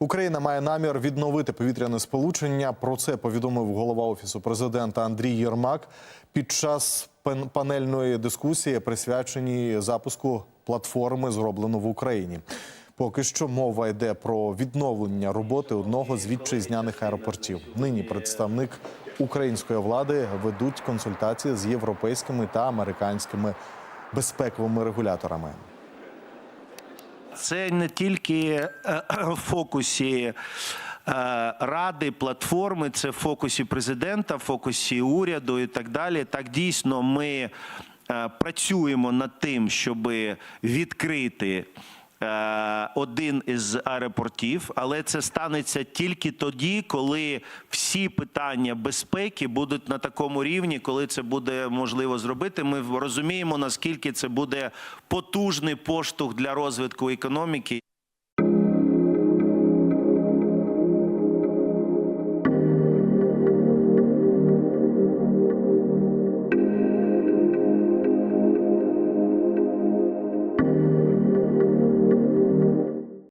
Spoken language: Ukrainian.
Україна має намір відновити повітряне сполучення. Про це повідомив голова офісу президента Андрій Єрмак під час панельної дискусії, присвяченій запуску платформи, зроблено в Україні. Поки що мова йде про відновлення роботи одного з вітчизняних аеропортів. Нині представник української влади ведуть консультації з європейськими та американськими безпековими регуляторами. Це не тільки е, в фокусі е, ради, платформи, це в фокусі президента, в фокусі уряду і так далі. Так дійсно ми е, працюємо над тим, щоб відкрити. Е, Один із аеропортів, але це станеться тільки тоді, коли всі питання безпеки будуть на такому рівні, коли це буде можливо зробити. Ми розуміємо, наскільки це буде потужний поштовх для розвитку економіки.